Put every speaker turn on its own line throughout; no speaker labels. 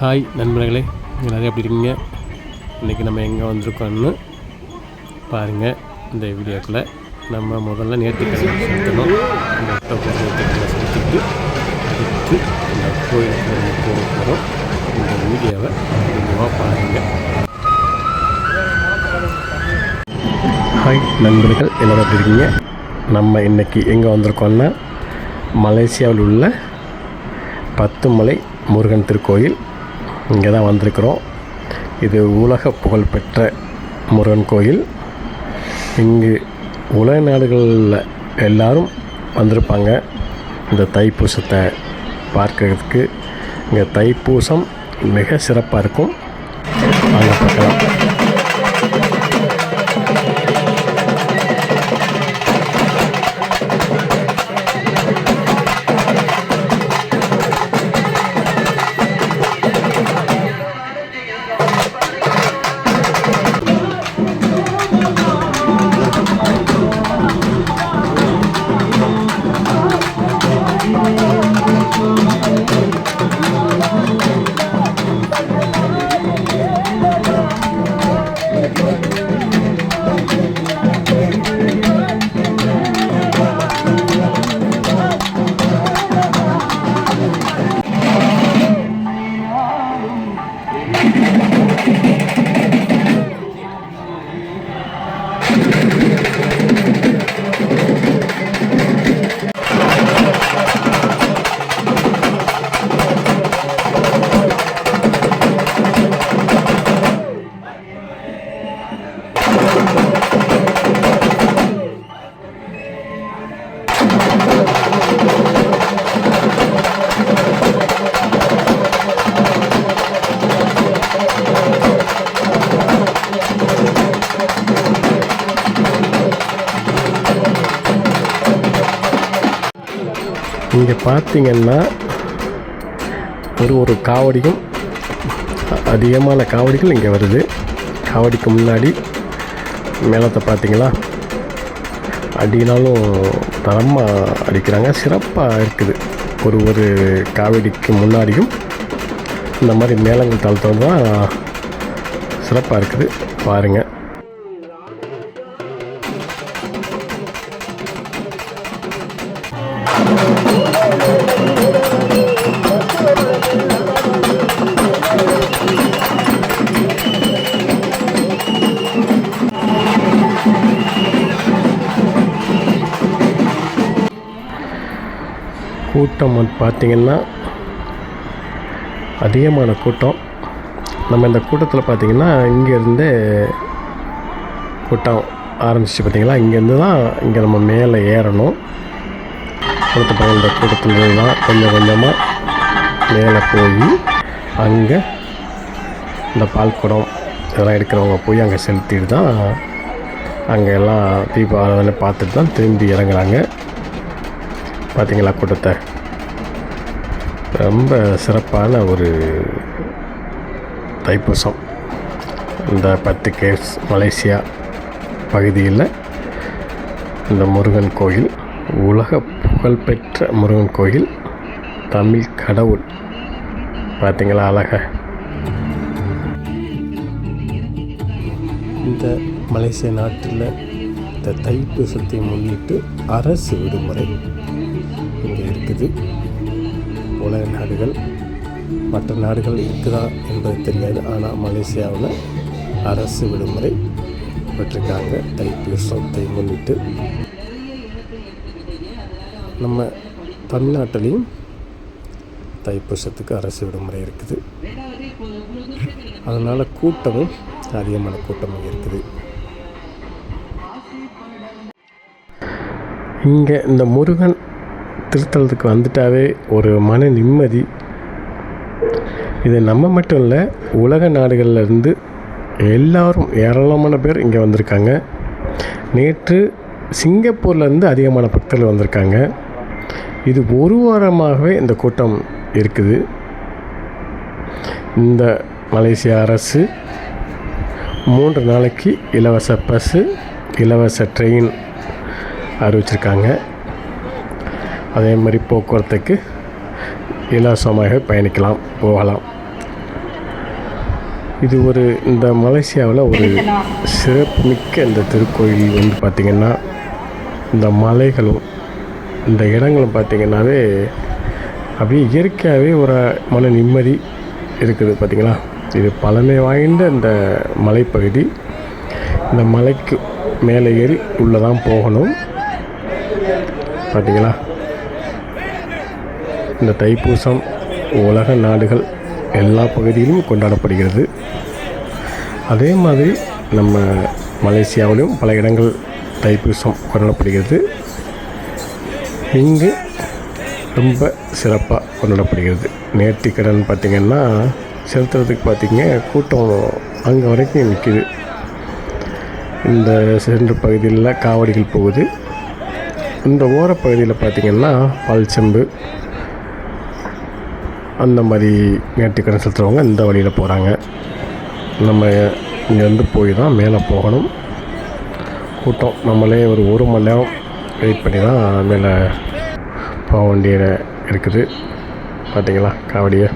Hi நண்பர்களே எல்லோரும் எப்படி இருக்கீங்க? இன்றைக்கி நம்ம எங்கே வந்திருக்கோம்னு பாருங்கள் இந்த வீடியோக்கில் நம்ம முதல்ல நேர்த்திக்கடனை செலுத்தணும் இந்த ஒட்டப்பூர் நேர்த்திக்கடனை செலுத்திட்டு அடுத்து இந்த கோயிலுக்கு நம்ம போக போகிறோம் இந்த வீடியோவை கொஞ்சமாக பாருங்கள் ஹாய் நண்பர்கள் எல்லோரும் எப்படி இருக்கீங்க? நம்ம இன்றைக்கி எங்கே வந்திருக்கோம்னா மலேசியாவில் உள்ள பத்துமலை முருகன் திருக்கோயில். இங்கே தான் வந்திருக்கிறோம். இது உலக புகழ்பெற்ற முருகன் கோயில். இங்கு உலக நாடுகளில் எல்லாரும் வந்திருப்பாங்க. இந்த தைப்பூசத்தை பார்க்கறதுக்கு. இங்கே தைப்பூசம் மிக சிறப்பாக இருக்கும். அங்கே பார்க்கலாம். Thank you. இங்கே பார்த்தீங்கன்னா ஒரு ஒரு காவடியும் அதிகமான காவடிகள் இங்கே வருது. காவடிக்கு முன்னாடி மேளத்தை பார்த்தீங்களா அடினாலும் தரமாக அடிக்கிறாங்க. சிறப்பாக இருக்குது. ஒரு ஒரு காவடிக்கு முன்னாடியும் இந்த மாதிரி மேளங்கள் தாழ்த்தம் தான் சிறப்பாக இருக்குது. பாருங்கள் கூட்டம் வந்து பார்த்திங்கன்னா அதிகமான கூட்டம். நம்ம இந்த கூட்டத்தில் பார்த்திங்கன்னா இங்கேருந்து கூட்டம் ஆரம்பிச்சு பார்த்திங்களா? இங்கேருந்து தான் இங்கே நம்ம மேலே ஏறணும். கூட்டத்தில் இந்த கூட்டத்தில் தான் கொஞ்சம் கொஞ்சமாக மேலே போய் அங்கே இந்த பால் குடம் இதெல்லாம் எடுக்கிறவங்க போய் அங்கே செலுத்திட்டு தான் அங்கே எல்லாம் தீபாவளி பார்த்துட்டு தான் திரும்பி இறங்குறாங்க. பார்த்தீங்களா கூட்டத்தை? ரொம்ப சிறப்பான ஒரு தைப்பூசம். இந்த பத்து கேஸ் மலேசியா பகுதியில் இந்த முருகன் கோயில் உலக புகழ்பெற்ற முருகன் கோயில் தமிழ் கடவுள். பார்த்தீங்களா அழக? இந்த மலேசிய நாட்டில் இந்த தைப்பூசத்தை முன்னிட்டு அரசு விடுமுறை. இருக்குது. உலக நாடுகள் மற்ற நாடுகள் இருக்குதா என்பது தெரியாது. ஆனால் மலேசியாவில் அரசு விடுமுறை பெற்றிருக்காங்க. தைப்பூசத்தை முன்னிட்டு. நம்ம தமிழ்நாட்டிலையும் தைப்பூசத்துக்கு அரசு விடுமுறை இருக்குது. அதனால் கூட்டமும் அதிகமான கூட்டமும் இருக்குது. இங்கே இந்த முருகன் திருத்தலத்துக்கு வந்துட்டாவே ஒரு மன நிம்மதி. இது நம்ம மட்டும் இல்லை உலக நாடுகளில் இருந்து எல்லாரும் ஏராளமான பேர் இங்கே வந்திருக்காங்க. நேற்று சிங்கப்பூர்லேருந்து அதிகமான பக்தர்கள் வந்திருக்காங்க. இது ஒரு வாரமாகவே இந்த கூட்டம் இருக்குது. இந்த மலேசிய அரசு மூன்று நாளைக்கு இலவச பஸ்ஸு இலவச ட்ரெயின் அறிவிச்சிருக்காங்க. அதே மாதிரி போக்குவரத்துக்கு இலவசமாக பயணிக்கலாம் போகலாம். இது ஒரு இந்த மலேசியாவில் ஒரு சிறப்புமிக்க இந்த திருக்கோயில் வந்து பார்த்திங்கன்னா இந்த மலைகளும் இந்த இடங்களும் பார்த்திங்கன்னாவே அப்படியே இயற்கையாகவே ஒரு மன நிம்மதி இருக்குது பார்த்திங்களா? இது பழமை வாய்ந்த இந்த மலைப்பகுதி. இந்த மலைக்கு மேலே ஏறி உள்ளே தான் போகணும். பார்த்திங்களா? இந்த தைப்பூசம் உலக நாடுகள் எல்லா பகுதியிலும் கொண்டாடப்படுகிறது. அதே மாதிரி நம்ம மலேசியாவிலும் பல இடங்கள் தைப்பூசம் கொண்டாடப்படுகிறது. இங்கு ரொம்ப சிறப்பாக கொண்டாடப்படுகிறது. நேர்த்திக்கடன் பார்த்திங்கன்னா செலுத்துறதுக்கு பார்த்திங்க கூட்டம் அங்கே வரைக்கும் நிற்கிது இந்த சென்று பகுதியில் காவடிகள் போகுது. இந்த ஓரப்பகுதியில் பார்த்திங்கன்னா பால் செம்பு அந்த மாதிரி நேர்த்திக்கடன் செலுத்துறவங்க இந்த வழியில் போகிறாங்க நம்ம இங்கேருந்து போய் தான் மேலே போகணும். கூட்டம். நம்மளே ஒரு ஒரு மணி நேரம் வெயிட் பண்ணி தான் மேலே போக வேண்டிய இருக்குது. பார்த்தீங்களா காவடியை.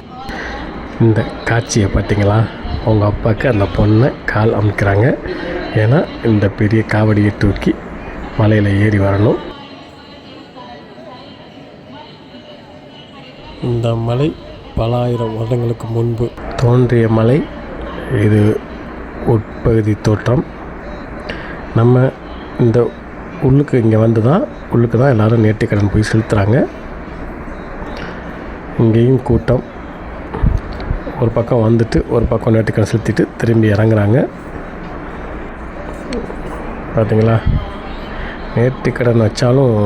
இந்த காட்சியை பார்த்தீங்களா அவங்க அப்பாவுக்கு அந்த பொண்ணை கால் அமுக்கிறாங்க. ஏன்னா இந்த பெரிய காவடியை தூக்கி மலையில் ஏறி வரணும். இந்த மலை பல ஆயிரம் வருடங்களுக்கு முன்பு. தோன்றிய மலை இது உட்பகுதி தோற்றம். நம்ம இந்த உள்ளுக்கு இங்கே வந்து தான் உள்ளுக்கு தான் எல்லோரும் நேர்த்திக்கடன் போய் செலுத்துகிறாங்க இங்கேயும் கூட்டம். ஒரு பக்கம் வந்துட்டு ஒரு பக்கம் நேர்த்திக்கடன் செலுத்திட்டு திரும்பி இறங்குறாங்க. பார்த்தீங்களா நேர்த்திக்கடன் வச்சாலும்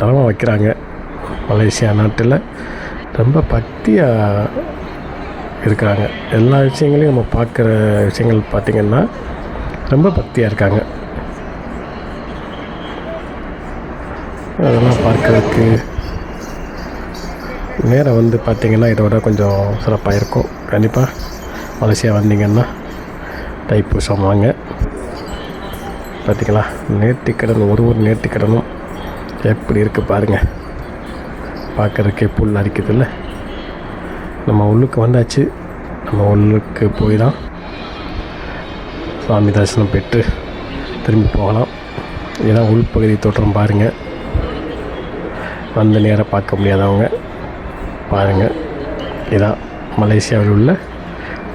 தலைமை வைக்கிறாங்க மலேசியா நாட்டில். ரொம்ப பக்தியாக இருக்கிறாங்க எல்லா விஷயங்களையும் நம்ம பார்க்குற விஷயங்கள் பார்த்திங்கன்னா ரொம்ப பக்தியாக இருக்காங்க. அதெல்லாம் பார்க்கறதுக்கு நேரம் வந்து பார்த்திங்கன்னா இதோட கொஞ்சம் சிறப்பாக இருக்கும். கண்டிப்பாக மலேசியா வந்தீங்கன்னா தைப்பூசம் வாங்க. பார்த்திங்களா நேர்த்திக்கடன் ஒரு ஒரு நேர்த்திக்கடனும் எப்படி இருக்குது பாருங்கள் பார்க்குறக்கே புல் அரிக்கிறதில்ல நம்ம உள்ளுக்கு வந்தாச்சு. நம்ம உள்ளுக்கு போய் தான் சாமி தரிசனம் பெற்று திரும்பி போகலாம். இதான் உள்பகுதி தோற்றம் பாருங்கள் வந்த நேராக பார்க்க முடியாதவங்க பாருங்கள் இதான் மலேசியாவில் உள்ள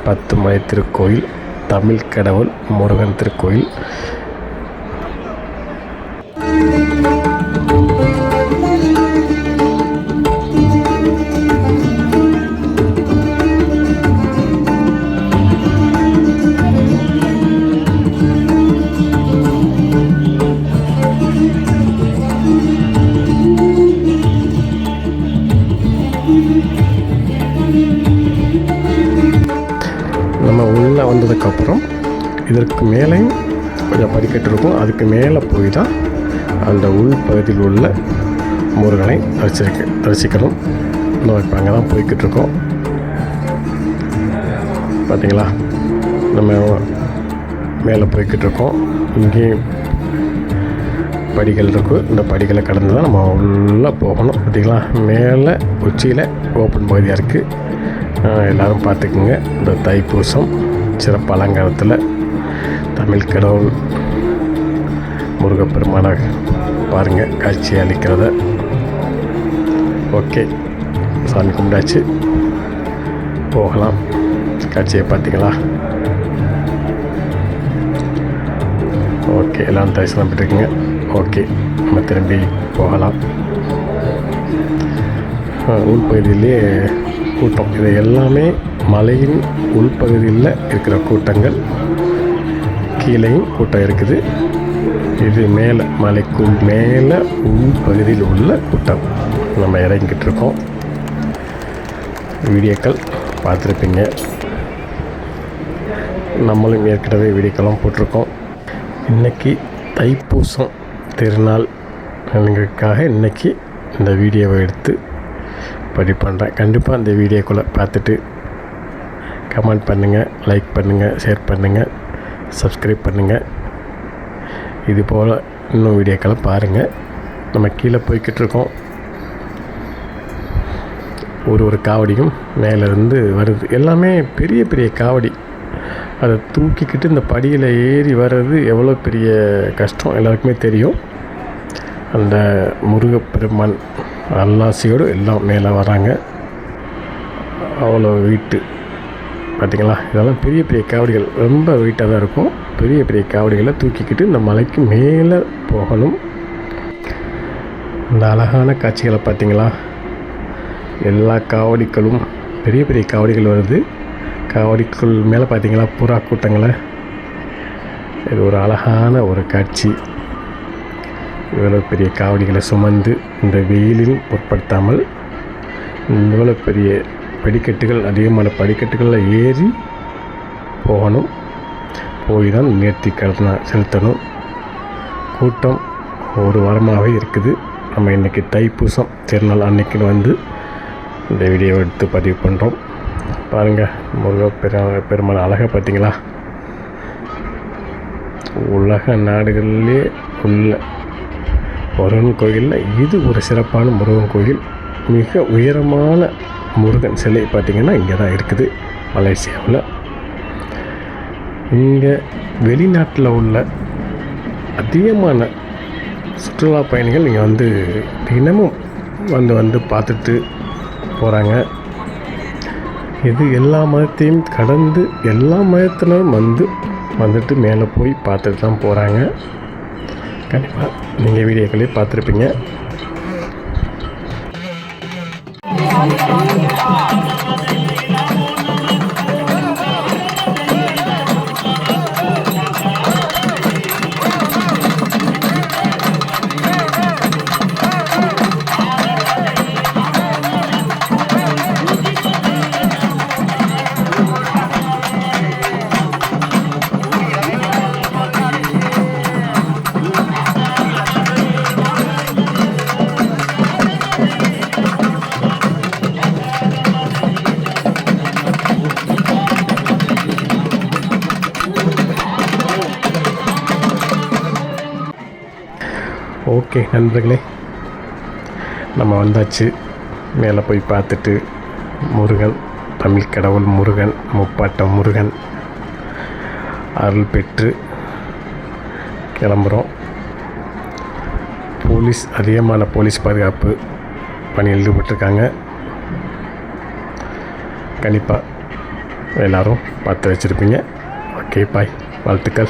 பத்து மலை திருக்கோயில் தமிழ் கடவுள் முருகன் திருக்கோயில் இதற்கு மேலேயும் கொஞ்சம் படிக்கட்டு இருக்கும். அதுக்கு மேலே போய் தான் அந்த உள் பகுதியில் உள்ள முருகனை தரிசிக்க தரிசிக்கணும். நம்ம இப்போ அங்கே தான் போய்கிட்டு இருக்கோம். பார்த்தீங்களா நம்ம மேலே போய்கிட்டு இருக்கோம். இங்கேயும் படிகள் இருக்குது இந்த படிகளை கடந்து தான் நம்ம உள்ளே போகணும். பார்த்திங்களா மேலே உச்சியில் ஓப்பன் பகுதியாக இருக்குது எல்லோரும் பார்த்துக்குங்க. இந்த தைப்பூசம் சிறப்பு அலங்காரத்தில் தமிழ் கடவுள் முருகப்பெருமான பாருங்கள் காட்சி அளிக்கிறத. ஓகே சாமி கும்பிடாச்சு போகலாம். காட்சியை பார்த்தீங்களா ஓகே எல்லாம் தரிசனம் பெற்றுக்குங்க. ஓகே நம்ம திரும்பி போகலாம். உள்பகுதியிலே கூட்டம். இது எல்லாமே மலையின் உள்பகுதியில் இருக்கிற கூட்டங்கள். கீழேயும் கூட்டம் இருக்குது. இது மேலே மலைக்கும் மேலே உள்பகுதியில் உள்ள கூட்டம். நம்ம இறங்கிக்கிட்டு இருக்கோம். வீடியோக்கள் பார்த்துருப்பீங்க. நம்மளும் ஏற்கனவே வீடியோக்கெல்லாம் போட்டிருக்கோம். இன்றைக்கி தைப்பூசம் திருநாள். எங்களுக்காக இன்றைக்கி இந்த வீடியோவை எடுத்து பதிவு பண்ணுறேன் கண்டிப்பாக இந்த வீடியோக்குள்ளே பார்த்துட்டு கமெண்ட் பண்ணுங்கள் லைக் பண்ணுங்கள் ஷேர் பண்ணுங்கள் சப்ஸ்கிரைப் பண்ணுங்கள் இது போல் இன்னும் வீடியோக்களை பாருங்கள் நம்ம கீழே போய்கிட்டு இருக்கோம். ஒரு ஒரு காவடியும் மேலேருந்து வருது. எல்லாமே பெரிய பெரிய காவடி. அதை தூக்கிக்கிட்டு இந்த படியில் ஏறி வர்றது எவ்வளோ பெரிய கஷ்டம் எல்லாருக்குமே தெரியும். அந்த முருகப்பெருமான் அல்லாசியோடு எல்லாம் மேலே வராங்க. அவ்வளோ வீட்டு பார்த்தீங்களா? இதெல்லாம் பெரிய பெரிய காவடிகள். ரொம்ப வெயிட்டாக தான் இருக்கும். பெரிய பெரிய காவடிகளை தூக்கிக்கிட்டு இந்த மலைக்கு மேலே போகணும். இந்த அழகான காட்சிகளை பார்த்தீங்களா? எல்லா காவடிகளும் பெரிய பெரிய காவடிகள் வருது. காவடிக்குள் மேலே பார்த்தீங்களா? புறா கூட்டங்களை. இது ஒரு அழகான ஒரு காட்சி. இவ்வளோ பெரிய காவடிகளை சுமந்து இந்த வெயிலில் பொருட்படுத்தாமல் இவ்வளோ பெரிய படிக்கட்டுகள் அதிகமான படிக்கட்டுகளில் ஏறி போகணும். போய் தான் நேர்த்தி கடனை செலுத்தணும். கூட்டம் ஒரு வாரமாகவே இருக்குது. நம்ம இன்றைக்கி தைப்பூசம் திருநாள் அன்னைக்கு வந்து இந்த வீடியோ எடுத்து பதிவு பண்ணுறோம் பாருங்கள் முருக பெரு பெருமாள் அழகாக பார்த்தீங்களா உலக நாடுகளிலே உள்ள முருகன் கோயிலில் இது ஒரு சிறப்பான முருகன் கோயில். மிக உயரமான முருகன் சிலை பார்த்திங்கன்னா இங்கே தான் இருக்குது மலேசியாவில். இங்கே வெளிநாட்டில் உள்ள அதிகமான சுற்றுலா பயணிகள் இங்கே வந்து தினமும் வந்து வந்து பார்த்துட்டு போகிறாங்க இது எல்லா மதத்தையும் கடந்து எல்லா மதத்தினரும் வந்து வந்துட்டு மேலே போய் பார்த்துட்டு தான் போகிறாங்க கண்டிப்பாக நீங்கள் வீடியோக்களே பார்த்துருப்பீங்க. Oh, yeah, oh, yeah. நண்பர்களே நம்ம வந்தாச்சு. மேலே போய் பார்த்துட்டு முருகன் தமிழ் கடவுள் முருகன் முப்பாட்ட முருகன் அருள் பெற்று கிளம்புறோம். போலீஸ் அதிகமான போலீஸ் பாதுகாப்பு பணியில் ஈடுபட்டிருக்காங்க கண்டிப்பாக எல்லோரும் பார்த்து வச்சுருப்பீங்க. Okay bye. வாழ்த்துக்கள்.